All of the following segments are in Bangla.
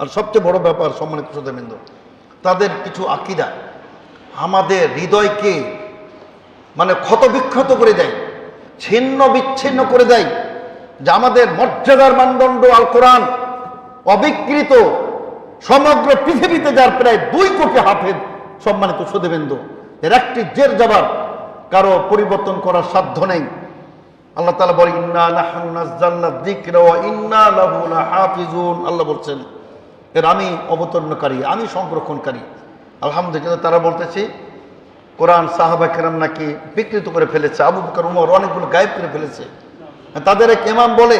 আর সবচেয়ে বড় ব্যাপার সম্মানিত শ্রোতাবৃন্দ, তাদের কিছু আকিদা আমাদের হৃদয়কে মানে ক্ষতবিক্ষত করে দেয়, ছিন্ন বিচ্ছিন্ন করে দেয়, যে আমাদের মর্যাদার মানদণ্ড আল কোরআন অবিকৃত সমগ্র পৃথিবীতে যার প্রায় দুই কোটি হাফেজ সম্মানিত সুদেবেন্দু এর একটি জের যাবার কারও পরিবর্তন করার সাধ্য নেই। আল্লাহ তালা বলে, ইন্না আল্লাহ বলছেন এর আমি অবতরণকারী, আমি সংরক্ষণকারী। আলহামদুলিল্লাহ তারা বলতেছি, কোরআন সাহাবা কেরাম নাকি বিকৃত করে ফেলেছে, আবু বকর, উমর অনেকগুলো গায়েব করে ফেলেছে। তাদের এক ইমাম বলে,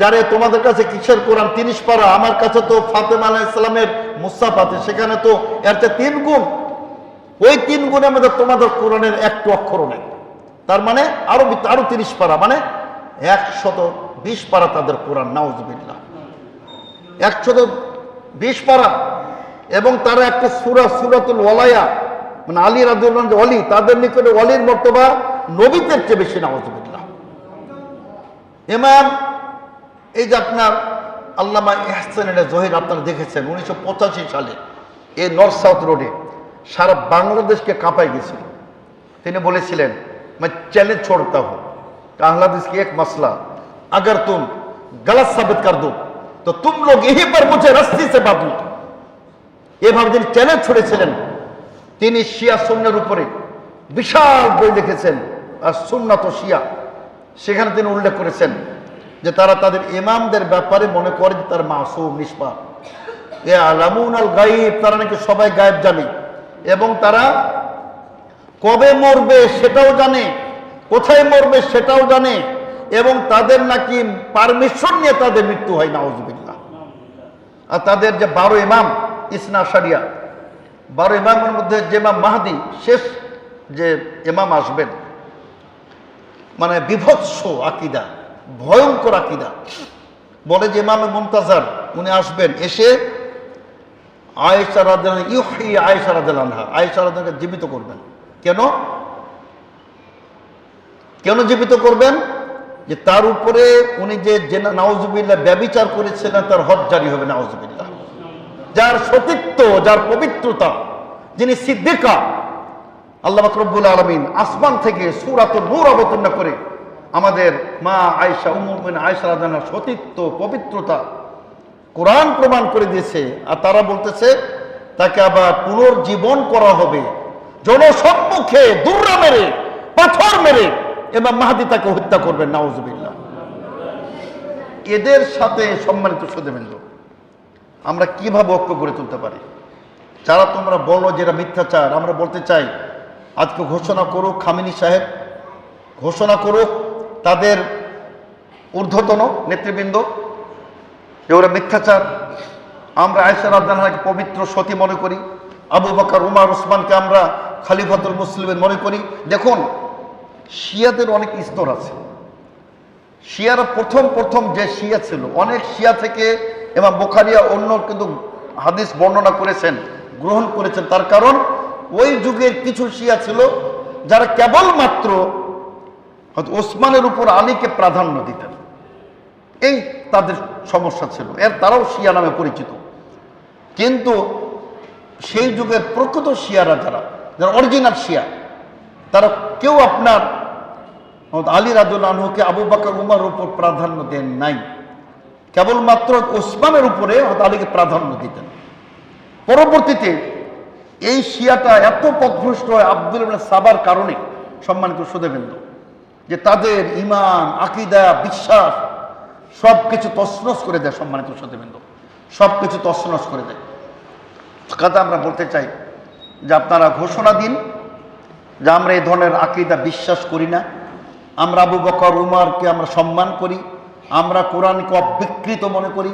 যারে তোমাদের কাছে কিসের কোরআন, তিরিশ পারা, আমার কাছে তো ফাতেমা আলাহ ইসলামের মুসাফ আছে, সেখানে তো এর তিন গুণ। ওই তিন গুণের মধ্যে তোমাদের কোরআনের একটু অক্ষর নেই তার মানে আরও আরও তিরিশ পারা মানে একশত বিশ পারা তাদের কোরআন, নাউজবিল্লাহ। একশত বিশ পারা এবং তারা একটা সুরা সুরাতুল ওয়ালায়া মানে আলী রাজুল্লাহ যে অলি তাদের নিকটে অলির মর্তবা নবীদের চেয়ে বেশি নাউজবিল্লাহ ইমাম এই যে আপনার আল্লামা এহসানের জহির আপনারা দেখেছেন উনিশশো সালে এই নর্থ সাউথ রোডে সারা বাংলাদেশকে কাঁপাই গেছিল তিনি বলেছিলেন मैं चैलेंज छोड़ता हूं अहलादिस की एक मसला अगर तुम गलत साबित कर दो तो तुम लोग यहीं पर मुझे रस्सी से बांधो এভাবে তিনি চ্যালেঞ্জ ছড়েছিলেন তিনি শিয়া সুন্নের উপরে বিশাল বই লিখেছেন আর সুন্নাত ও শিয়া সেখানে তিনি উল্লেখ করেছেন যে তারা তাদের ইমামদের ব্যাপারে মনে করে যে তার মাসুম নিষ্পা এ আলামুন আল গাইব তারা নাকি সবাই গায়েব জানে এবং তারা কবে মরবে সেটাও জানে কোথায় মরবে সেটাও জানে এবং তাদের নাকি পারমিশন নিয়ে তাদের মৃত্যু হয়, নাউজবিল্লাহ। আর তাদের যে বারো ইমাম, ইসনা সারিয়া বারো ইমামের মধ্যে যে ইমাম মাহাদি, শেষ যে ইমাম আসবেন মানে বিভৎস আকিদা, ভয়ঙ্কর আকিদা। বলে যে ইমামে মুমতাজার উনি আসবেন, এসে আয়েশা রাদিয়াল্লাহু ইউহি আনহা, আয়েশা জীবিত করবেন। কেন? কেন জীবিত করবেন? যে তার উপরে উনি যে জেনা নাউজুবিল্লাহ ব্যবিচার করেছিলেন, তার হজ জারি হবে, নাউজুবিল্লাহ। যার সতীত্ব, যার পবিত্রতা, যিনি সিদ্দিকা, আল্লাহ রব্বুল আলমিন আসমান থেকে সুরাত নূর অবতীর্ণ করে আমাদের মা আয়সা উমুবিন আয়সা রাজানার সতীত্ব, পবিত্রতা কোরআন প্রমাণ করে দিয়েছে। আর তারা বলতেছে, তাকে আবার পুনর্জীবন করা হবে। জনসম্মুখে দুর্রা মেরে, পাথর মেরে এবং মাহাদি তাকে হত্যা করবেন, নাউজুবিল্লাহ। এদের সাথে সম্মানিত সুদেবেন্দ্র আমরা কীভাবে ঐক্য গড়ে তুলতে পারি? যারা তোমরা বলো যেটা মিথ্যাচার, আমরা বলতে চাই, আজকে ঘোষণা করুক খামিনী সাহেব, ঘোষণা করুক তাদের ঊর্ধ্বতন নেতৃবৃন্দ যে মিথ্যাচার। আমরা আয়সা রাজদানকে পবিত্র সতী মনে করি, আবু বাকর, উমার ওসমানকে আমরা খালিফাতুল মুসলিমের মনে করি। দেখুন শিয়াদের অনেক স্তর আছে। শিয়ারা প্রথম প্রথম যে শিয়া ছিল, অনেক শিয়া থেকে এবং বোখারিয়া অন্য কিন্তু হাদিস বর্ণনা করেছেন, গ্রহণ করেছেন। তার কারণ ওই যুগের কিছু শিয়া ছিল যারা কেবলমাত্র হয়তো ওসমানের উপর আলীকে প্রাধান্য দিতেন। এই তাদের সমস্যা ছিল। এর তারাও শিয়া নামে পরিচিত। কিন্তু সেই যুগের প্রকৃত শিয়ারা যারা যারা অরিজিনাল শিয়া, তারা কেউ আপনার আলী রাজুল আনহুকে আবু বাকর, উমার উপর প্রাধান্য দেন নাই। কেবলমাত্র ওসমানের উপরে হয়তো আলীকে প্রাধান্য দিতেন। পরবর্তীতে এই শিয়াটা এত পথভ্রষ্ট হয় আব্দুল সাবার কারণে সম্মানিত সুদেবেন্দ্র যে তাদের ইমান আকিদা, বিশ্বাস সব কিছু তছনছ করে দেয় সম্মানিত সুদেবেন্দ্র সব কিছু তছনছ করে দেয়। কথা আমরা বলতে চাই যে আপনারা ঘোষণা দিন যে আমরা এই ধরনের আকিদা বিশ্বাস করি না। আমরা আবু বকর, উমারকে আমরা সম্মান করি, আমরা কোরআনকে অবিকৃত মনে করি,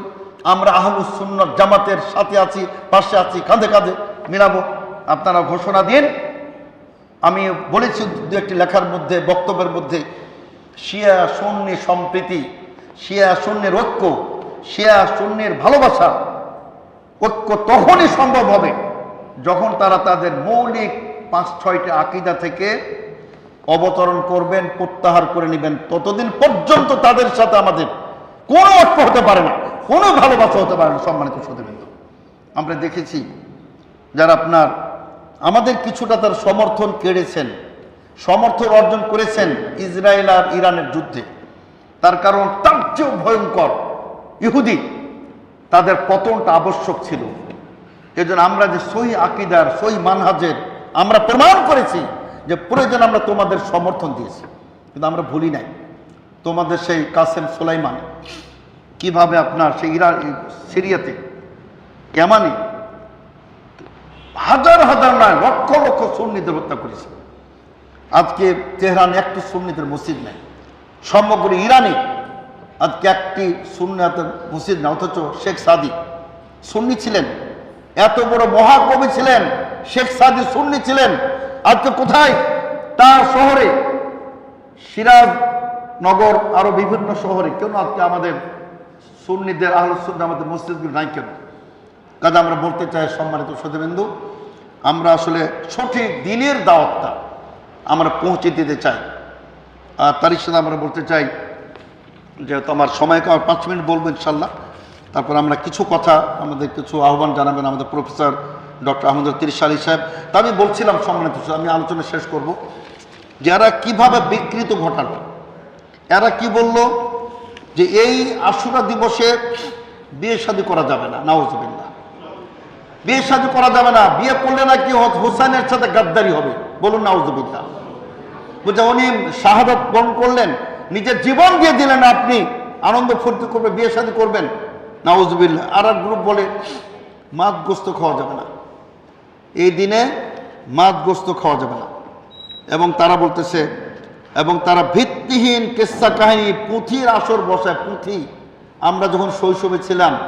আমরা আহলুস সুন্নত জামাতের সাথে আছি, পাশে আছি, কাঁধে কাঁধে মিলাবো। আপনারা ঘোষণা দিন। আমি বলেছি দু একটি লেখার মধ্যে, বক্তব্যের মধ্যে, শিয়া সুন্নি সম্প্রীতি, শিয়া শূন্যের ঐক্য, শিয়া শূন্যের ভালোবাসা ঐক্য তখনই সম্ভব হবে যখন তারা তাদের মৌলিক পাঁচ ছয়টি আকিদা থেকে অবতরণ করবেন, প্রত্যাহার করে নেবেন, ততদিন পর্যন্ত তাদের সাথে আমাদের কোনো অর্থ হতে পারে না, কোনো ভালোবাসা হতে পারে না সম্মানিত সতীবৃন্দ। আমরা দেখেছি যারা আপনার, আমাদের কিছুটা তার সমর্থন কেড়েছেন, সমর্থন অর্জন করেছেন ইসরায়েল আর ইরানের যুদ্ধে। তার কারণ তার চেয়েও ভয়ঙ্কর ইহুদি, তাদের পতনটা আবশ্যক ছিল। এজন্য আমরা যে সই আকিদার সই মানহাজের আমরা প্রমাণ করেছি যে প্রয়োজন আমরা তোমাদের সমর্থন দিয়েছি, কিন্তু আমরা ভুলি নাই। তোমাদের সেই কাসেম সোলাইমান, কীভাবে আপনার সেই ইরান সিরিয়াতে কেমানি হাজার হাজার নয় লক্ষ লক্ষ সুন্নিদের হত্যা করেছে। আজকে তেহরান একটি সুন্নিদের মসজিদ নেই। সমগ্র ইরানে আজকে একটি সুন্নাতের মসজিদ না অথচ শেখ সাদি সুন্নি ছিলেন। এত বড় মহাকবি ছিলেন, শেখ সাদি সুন্নি ছিলেন। আজকে কোথায়? তার শহরে। সিরাজ নগর আরও বিভিন্ন শহরে। কেন আজকে আমাদের সুন্নিদের আহলসুন্নি আমাদের মসজিদগুলো নাই কেন? কাজে আমরা বলতে চাই সম্মানিত সতীবিন্দু, আমরা আসলে সঠিক দিনের দাওয়াতটা আমরা পৌঁছে দিতে চাই। আর তারই সাথে আমরা বলতে চাই, যেহেতু আমার সময়কে আমার পাঁচ মিনিট বলব ইনশাল্লাহ। তারপর আমরা কিছু কথা, আমাদের কিছু আহ্বান জানাবেন আমাদের প্রফেসর ডক্টর আহমদ তিরিশ আলী সাহেব, তা আমি বলছিলাম সম্মানিত আমি আলোচনা শেষ করব যে এরা কীভাবে বিকৃত ঘটালো। এরা কি বলল যে এই আশুরা দিবসে বিয়ে শাদী করা যাবে না নাওজবিল্লা বিয়ে শাদী করা যাবে না, বিয়ে করলে নাকি হো- হোসেনের সাথে গাদ্দারি হবে, বলুন নাওজবিল্লা বুঝা উনি শাহাদত বরণ করলেন, নিজের জীবন দিয়ে দিলেন আপনি, আনন্দ ফুর্তি করবে, বিয়ে শাদী করবেন নাওজবিল্লা আর গ্রুপ বলে মাছ গোস্ত খাওয়া যাবে না। এই দিনে মাছ গোস্ত খাওয়া যাবে না। এবং তারা বলতেছে, এবং তারা ভিত্তিহীন কেসা কাহিনী, পুঁথির আসর বসায়, পুঁথি। আমরা যখন শৈশবে ছিলাম,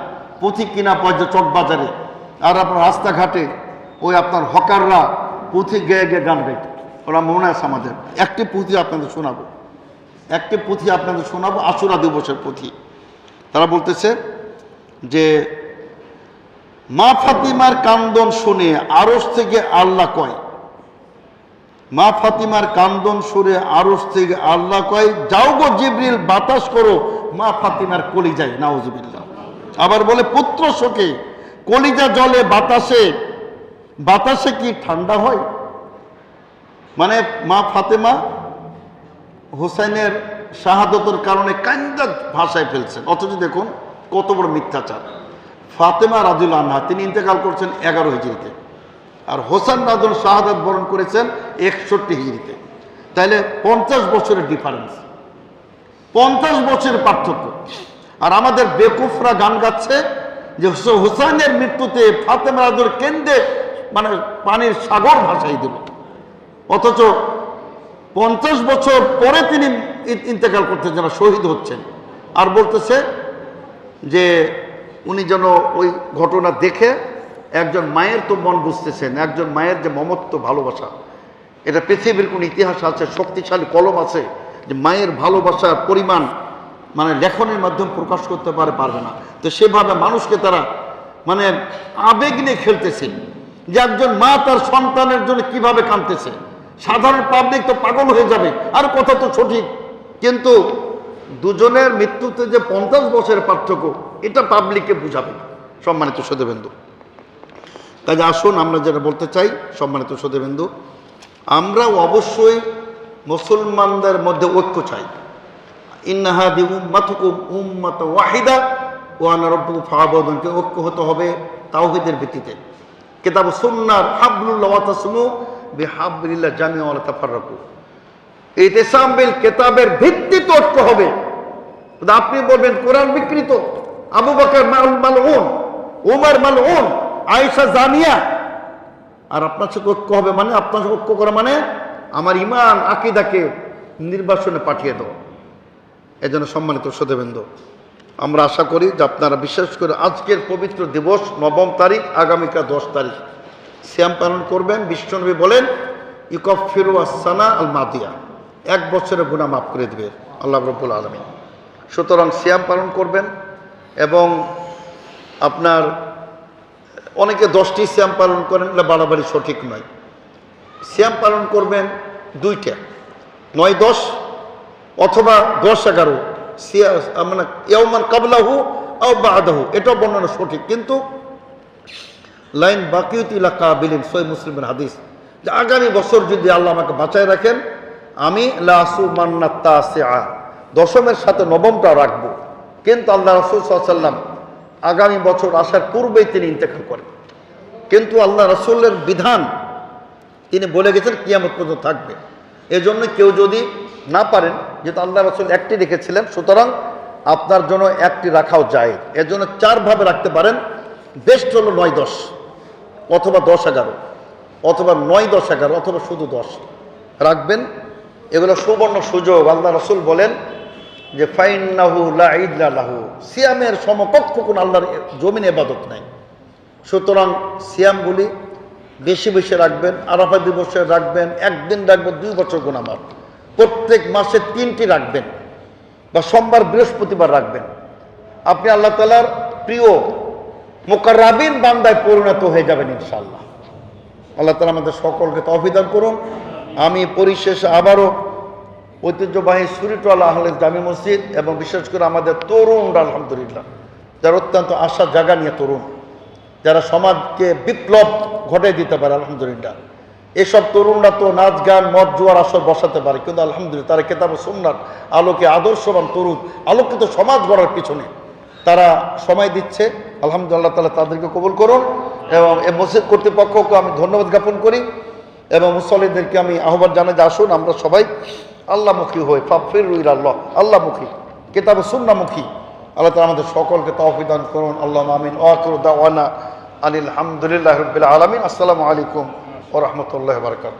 পুঁথি কিনা পর্যায়ে চকবাজারে আর আপনার রাস্তাঘাটে ওই আপনার হকাররা পুঁথি গেয়ে গেয়ে গান গাইত। ওরা মনে আছে আমাদের। একটি পুঁথি আপনাদের শোনাবো। একটি পুঁথি আপনাদের শোনাবো আশুরা দিবসের পুঁথি। তারা বলতেছে যে মা ফাতিমার কান্দন শুনে আরস থেকে আল্লাহ কয়, মা ফাতিমার কান্দন সুরে আরস থেকে আল্লাহ কয়, যাও গো জিবরিল, বাতাস করো। মা ফাতিমার কলিজায়, নাউজুবিল্লাহ। আবার বলে, পুত্র শোকে, কলিজা জলে বাতাসে বাতাসে কি ঠান্ডা হয়? মানে মা ফাতেমা হোসেনের শাহাদতের কারণে কান্দা ভাষায় ফেলছেন। অথচ দেখুন, কত বড় মিথ্যাচার। ফাতেমা রাজুল আনহা, তিনি ইন্তেকাল করছেন এগারো হিজড়িতে। আর হোসেন রাজুল শাহাদাত বরণ করেছেন একষট্টি হিজড়িতে। তাইলে পঞ্চাশ বছরের ডিফারেন্স পঞ্চাশ বছরের পার্থক্য। আর আমাদের বেকুফরা গান গাচ্ছে যে হোস- হোসেনের মৃত্যুতে ফাতেমা রাজুর কেন্দ্রে মানে পানির সাগর ভাসাই দিল। অথচ পঞ্চাশ বছর পরে তিনি ইন্তেকাল করতে যারা শহীদ হচ্ছেন। আর বলতেছে যে উনি যেন ওই ঘটনা দেখে একজন মায়ের তো মন বুঝতেছেন, একজন মায়ের যে মমত্ব, ভালোবাসা। এটা পৃথিবীর কোন ইতিহাস আছে, শক্তিশালী কলম আছে যে মায়ের ভালোবাসার পরিমাণ মানে লেখনের মাধ্যমে প্রকাশ করতে পারে, পারবে না। তো সেভাবে মানুষকে তারা মানে আবেগ নিয়ে খেলতেছে যে একজন মা তার সন্তানের জন্য কীভাবে কাঁদতেছে। সাধারণ পাবলিক তো পাগল হয়ে যাবে, আর কথা তো সঠিক। কিন্তু দুজনের মৃত্যুতে যে পঞ্চাশ বছরের পার্থক্য, এটা পাবলিককে বুঝাবে সম্মানিত সদেবেন্দু কাজে আসুন আমরা যেটা বলতে চাই, সম্মানিত সদেবেন্দু আমরা অবশ্যই মুসলমানদের মধ্যে ঐক্য চাই। ইন্নাহাদি উম্মাতুকুম উম্মাত ওয়াহিদা ও আনারব্বু ফাবদনকে ঐক্য হতে হবে তাওহিদের ভিত্তিতে। কেতাব সুন্নার হাবলুল্লাহ ওয়াতাসমু বিহাবলিল্লাহ জামিয়া ওয়ালা তাফাররাকু এই তেসাম্বিল কেতাবের ভিত্তিতে ঐক্য হবে। আপনি বলবেন, কোরআন বিকৃত। আবু বকর মাল মালউন, উমর মালউন, আয়েশা জানিয়া আর আপনার সাথে ঐক্য হবে মানে আপনার সাথে ঐক্য করা মানে আমার ইমান, আকিদাকে নির্বাসনে পাঠিয়ে দাও। এজন্য সম্মানিত সদেবেন্দ্র আমরা আশা করি যে আপনারা বিশেষ করে আজকের পবিত্র দিবস, নবম তারিখ, আগামীকাল দশ তারিখ। শ্যাম পালন করবেন, বিশ্বনবী বলেন ইকফ আসানা আল মাদিয়া এক বছরের গুণা মাফ করে দেবে, আল্লাহ রব্বুল আলমী সুতরাং শ্যাম পালন করবেন এবং আপনার অনেকে দশটি শ্যাম পালন করেন এটা বাড়াবাড়ি সঠিক নয়। শ্যাম পালন করবেন দুইটা, নয় দশ অথবা দশ এগারো। সিয়া মানে ইয়মান কাবলাহু আও বাদাহু, এটাও বর্ণনা সঠিক, কিন্তু লাইন বাকিউতিলা কাবিলিন সই মুসলিমের হাদিস। যে আগামী বছর যদি আল্লাহ আমাকে বাঁচায় রাখেন আমি লাসু মান্নাত্তা দশমের সাথে নবমটা রাখব। কিন্তু আল্লাহ রসুল সাল্লাম আগামী বছর আসার পূর্বেই তিনি ইন্তেকাল করেন। কিন্তু আল্লাহ রসুলের বিধান, তিনি বলে গেছেন কিয়ামত পর্যন্ত থাকবে। এজন্য কেউ যদি না পারেন, যেহেতু আল্লাহ রসুল একটি রেখেছিলেন, সুতরাং আপনার জন্য একটি রাখাও যায় এর জন্য চারভাবে রাখতে পারেন। বেস্ট হলো নয় দশ, অথবা দশ এগারো, অথবা নয় দশ এগারো, অথবা শুধু দশ। রাখবেন এগুলো সুবর্ণ সুযোগ। আল্লাহ রসুল বলেন যে, ফাইন্নাহু লা ঈদলা লাহু। সিয়ামের সমকক্ষ কোন আল্লাহর জমিন এবাদত নাই। সুতরাং সিয়ামগুলি বেশি বেশি রাখবেন আরাফা দিবসে রাখবেন, একদিন রাখবেন, দুই বছর গুণ আমার প্রত্যেক মাসে তিনটি রাখবেন বা সোমবার, বৃহস্পতিবার রাখবেন। আপনি আল্লাহ তালার প্রিয় মোকারাবিন বান্দায় পরিণত হয়ে যাবেন ইনশাল্লাহ আল্লাহ তালা আমাদের সকলকে তো তহবিদান করুন। আমি পরিশেষে আবারও ঐতিহ্যবাহী সুরিটওয়ালা আহলে জামি মসজিদ এবং বিশেষ করে আমাদের তরুণরা, আলহামদুলিল্লাহ, যারা অত্যন্ত আশার জাগা নিয়ে তরুণ, যারা সমাজকে বিপ্লব ঘটে দিতে পারে, আলহামদুলিল্লাহ। এসব তরুণরা তো নাচ, গান, মদ, জোয়ার আসর বসাতে পারে, কিন্তু আলহামদুলিল্লাহ তারা কেতাব সুন্নার আলোকে আদর্শবান তরুণ, আলোকিত সমাজ গড়ার পিছনে তারা সময় দিচ্ছে। আলহামদুলিল্লাহ তালা তাদেরকে কবুল করুন এবং এই মসজিদ কর্তৃপক্ষকে আমি ধন্যবাদ জ্ঞাপন করি। এবং মুসলিমদেরকে আমি আহ্বান জানাই যে আসুন, আমরা সবাই আল্লাহমুখী হই। ফাফির রুইল আল্লাহ আল্লাহমুখী। কেতাব সুন্নামুখী আল্লাহ তালা আমাদের সকলকে তহফিদান করুন। আল্লাহ আমিন। ওয়াকুর দাওয়ানা আনিল হামদুলিল্লাহ রবিল আলমিন। আসসালামু আলাইকুম ও রহমতুল্লাহ বারকাত